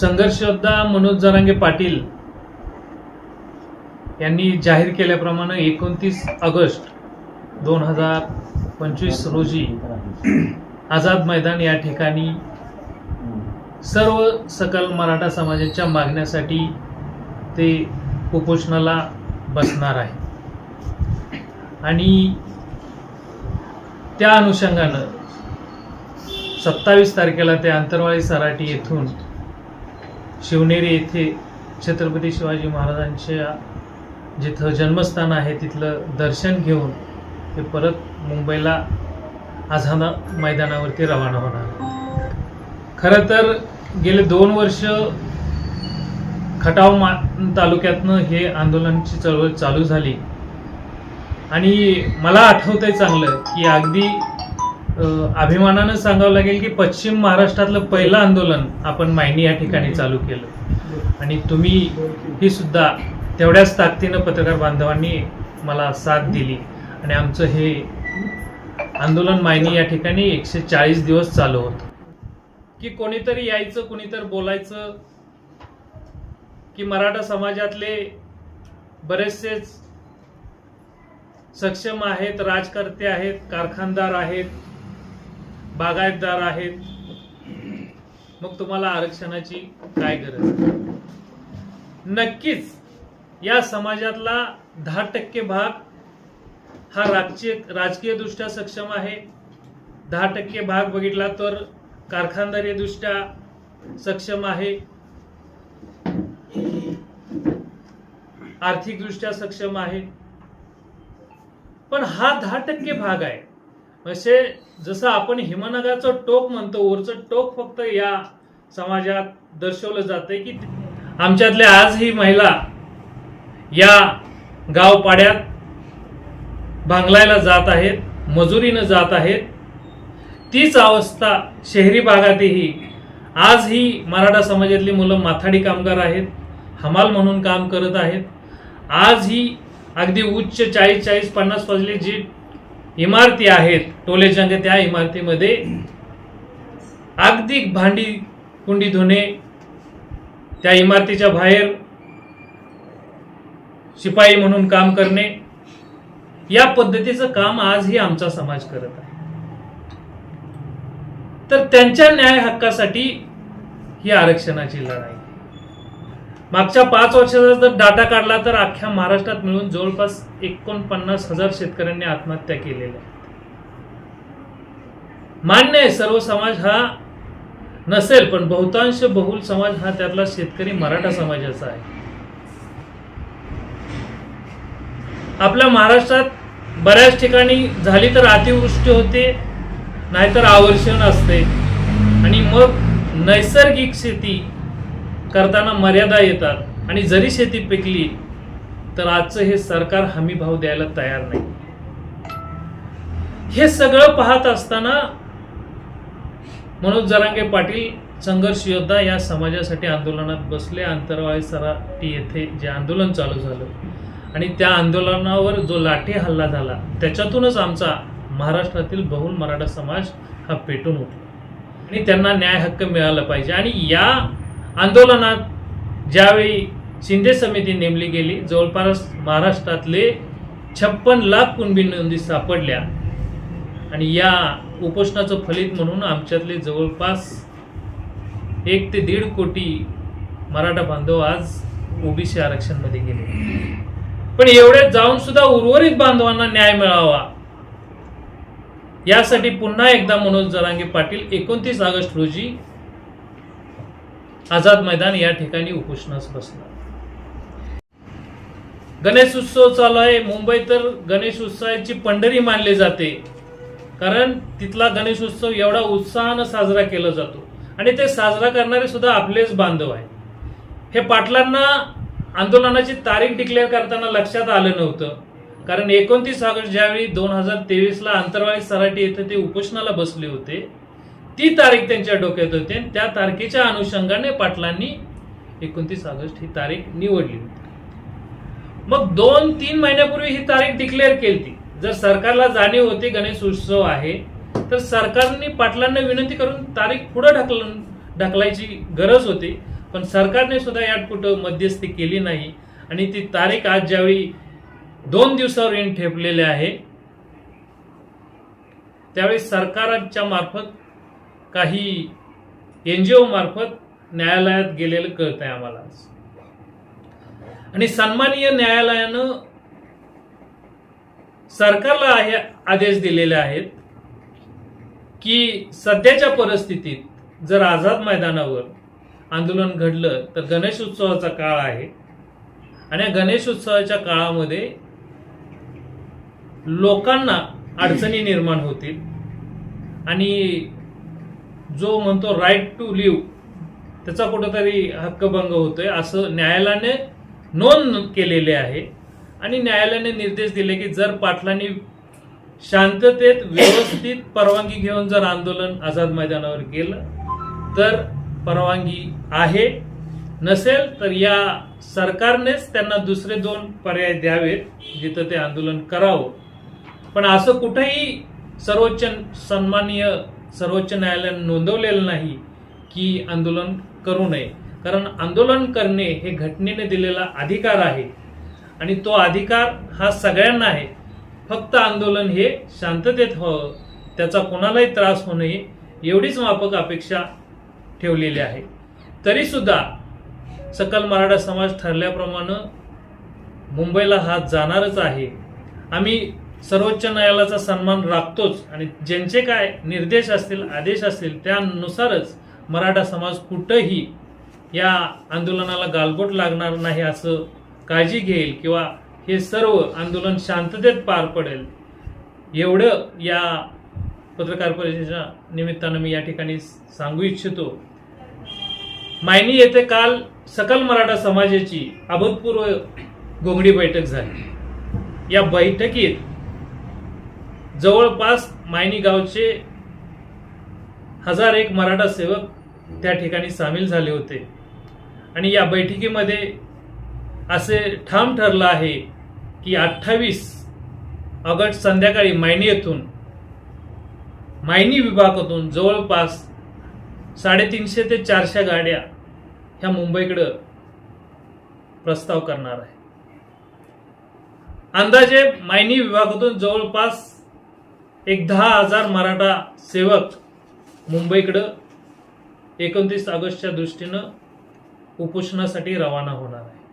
संघर्ष योद्धा मनोज जरांगे पाटील यांनी जाहीर केल्याप्रमाणे एकोणतीस ऑगस्ट दोन हजार पंचवीस रोजी आझाद मैदान या ठिकाणी सर्व सकल मराठा समाजाच्या मागण्यासाठी ते उपोषणाला बसणार आहे. आणि त्या अनुषंगानं सत्तावीस तारखेला ते अंतरवाळी सराटी येथून शिवनेरी येथे छत्रपती शिवाजी महाराजांच्या जिथं जन्मस्थान आहे तिथलं दर्शन घेऊन ते परत मुंबईला आझादा मैदानावरती रवाना होणार. खरं तर गेले दोन वर्ष खटाव मा तालुक्यातनं हे आंदोलनाची चळवळ चालू झाली. आणि मला आठवतंय चांगलं की अगदी अभिमानानं सांगावं लागेल की पश्चिम महाराष्ट्रातलं पहिलं आंदोलन आपण मायनी या ठिकाणी चालू केलं. आणि तुम्ही ही सुद्धा तेवढ्याच ताकदीनं पत्रकार बांधवांनी मला साथ दिली. आणि आमचं हे आंदोलन मायनी या ठिकाणी एकशे चाळीस दिवस चालू होतं. की कोणीतरी यायचं कोणीतरी बोलायचं की मराठा समाजातले बरेचसेच सक्षम आहेत राजकर्ते आहेत कारखानदार आहेत बागायतदार आहेत. मग तुम्हाला आरक्षणाची काय गरज नक्कीच या समाजातला दहा टक्के भाग हा राजकीय राजकीय दृष्ट्या सक्षम आहे. दहा टक्के भाग बघितला तर कारखानदारी दृष्ट्या सक्षम आहे. आर्थिक दृष्ट्या सक्षम आहे. पण हा दहा टक्के भाग आहे. असे जसं आपण हिमनगाचं टोक म्हणतो वरचं टोक फक्त या समाजात दर्शवलं जाते की आमच्यातल्या आजही महिला या गाव पाड्यात भांगलायला जात आहेत मजुरीनं जात आहेत. तीच अवस्था शहरी भागातही. आज ही मराठा समाजातली मुलं माथाडी कामगार आहेत हमाल म्हणून काम करत आहेत. आज ही अगदी उच्च चाळीस चाळीस पन्नास पजले जी इमारती आहेत टोलेजंग त्या इमारतीमध्ये. अगदी भांडी कुंडी धुणे त्या इमारतीच्या बाहेर शिपाई म्हणून काम करणे या पद्धतीचं काम आजही आमचा समाज करत आहे. तर त्यांच्या न्याय हक्कासाठी ही आरक्षणाची लढाई. मागच्या पाच वर्षाचा जर डाटा काढला तर अख्ख्या महाराष्ट्रात मिळून जवळपास एकोणपन्नास हजार शेतकऱ्यांनी आत्महत्या केलेल्या मान्य आहे सर्व समाज हा नसेल पण बहुतांश बहुल समाज हा त्यातला शेतकरी मराठा समाजाचा आहे. आपल्या महाराष्ट्रात बऱ्याच ठिकाणी झाली तर अतिवृष्टी होते नाहीतर आवर्षण असते. आणि मग नैसर्गिक शेती करताना मर्यादा येतात आणि जरी शेती पिकली तर आजचं हे सरकार हमी भाव द्यायला तयार नाही. हे सगळं पाहत असताना मनोज जरांगे पाटील संघर्ष योद्धा या समाजासाठी आंदोलनात बसले. अंतरवाळी सराटी येथे जे आंदोलन चालू झालं आणि त्या आंदोलनावर जो लाठी हल्ला झाला त्याच्यातूनच आमचा महाराष्ट्रातील बहुल मराठा समाज हा पेटून उठला. आणि त्यांना न्याय हक्क मिळाला पाहिजे. आणि या आंदोलनात ज्यावेळी शिंदे समिती नेमली गेली जवळपास महाराष्ट्रातले छप्पन लाख कुणबी नोंदी सापडल्या. आणि या उपोषणाचं फलित म्हणून आमच्यातले जवळपास एक ते दीड कोटी मराठा बांधव आज ओबीसी आरक्षणमध्ये गेले. पण एवढ्यात जाऊन सुद्धा उर्वरित बांधवांना न्याय मिळावा यासाठी पुन्हा एकदा मनोज जरांगे पाटील एकोणतीस ऑगस्ट रोजी आझाद मैदान या ठिकाणी उपोषणास बसणार. गणेश उत्सव चालू आहे. मुंबई तर गणेश उत्सवाची पंढरी मानले जाते. कारण तिथला गणेश उत्सव एवढा उत्साहानं साजरा केला जातो. आणि ते साजरा करणारे सुद्धा आपलेच बांधव आहे हे पाटलांना आंदोलनाची तारीख डिक्लेअर करताना लक्षात आलं नव्हतं. कारण एकोणतीस ऑगस्ट ज्यावेळी दोन हजार तेवीसला आंतरवाळी सराटी येथे ते उपोषणाला बसले होते. ती तारीख त्यांच्या डोक्यात होती आणि त्या तारखेच्या अनुषंगाने पाटलांनी एकोणतीस ऑगस्ट ही तारीख निवडली होती. मग दोन तीन महिन्यापूर्वी ही तारीख डिक्लेअर केली जर सरकारला जाणीव होती गणेश उत्सव आहे तर सरकारने पाटलांना विनंती करून तारीख पुढे ढकल ढकलायची गरज होती. पण सरकारने सुद्धा यात कुठं मध्यस्थी केली नाही आणि ती तारीख आज ज्यावेळी दोन दिवसावर येऊन ठेपलेले आहे त्यावेळी सरकारच्या मार्फत काही एन जी ओमार्फत मार्फत न्यायालयात गेलेलं कळत आहे आम्हाला. आणि सन्माननीय न्यायालयानं सरकारला हे आदेश दिलेले आहेत की सध्याच्या परिस्थितीत जर आझाद मैदानावर आंदोलन घडलं तर गणेश उत्सवाचा काळ आहे. आणि या गणेश उत्सवाच्या काळामध्ये लोकांना अडचणी निर्माण होतील. आणि जो म्हणतो राईट टू लिव्ह त्याचा कुठंतरी हक्कभंग होतोय. असं न्यायालयाने नोंद केलेले आहे. आणि न्यायालयाने निर्देश दिले की जर पाटलांनी शांततेत व्यवस्थित परवानगी घेऊन जर आंदोलन आझाद मैदानावर गेलं तर परवानगी आहे. नसेल तर या सरकारनेच त्यांना दुसरे दोन पर्याय द्यावेत जिथं ते आंदोलन करावं. पण असं कुठेही सर्वोच्च सन्माननीय सर्वोच्च न्यायालयाने नोंदवलेलं नाही की आंदोलन करू नये. कारण आंदोलन करणे हे घटनेने दिलेला अधिकार आहे. आणि तो अधिकार हा सगळ्यांना आहे. फक्त आंदोलन हे शांततेत व्हावं त्याचा कोणालाही त्रास होऊ नये एवढीच माफक अपेक्षा ठेवलेली आहे. तरीसुद्धा सकल मराठा समाज ठरल्याप्रमाणे मुंबईला हा जाणारच आहे. आम्ही सर्वोच्च न्यायालयाचा सन्मान राखतोच आणि ज्यांचे काय निर्देश असतील आदेश असतील त्यानुसारच मराठा समाज कुठंही या आंदोलनाला गालबोट लागणार नाही असं काळजी घेईल किंवा हे सर्व आंदोलन शांततेत पार पडेल एवढं या पत्रकार परिषदेच्या निमित्तानं मी या ठिकाणी सांगू इच्छितो. मायनी येथे काल सकल मराठा समाजाची अभूतपूर्व गोंगडी बैठक झाली. या बैठकीत जवळपास मायनी गावचे हजार एक मराठा सेवक त्या ठिकाणी सामील झाले होते. आणि या बैठकीमध्ये असे ठाम ठरलं आहे की अठ्ठावीस ऑगस्ट संध्याकाळी मायनी येथून मायनी विभागातून जवळपास साडेतीनशे ते चारशे गाड्या ह्या मुंबईकडं प्रस्ताव करणार आहे. अंदाजे मायनी विभागातून जवळपास एक दहा हजार मराठा सेवक मुंबईकडं एकोणतीस ऑगस्टच्या दृष्टीनं उपोषणासाठी रवाना होणार आहे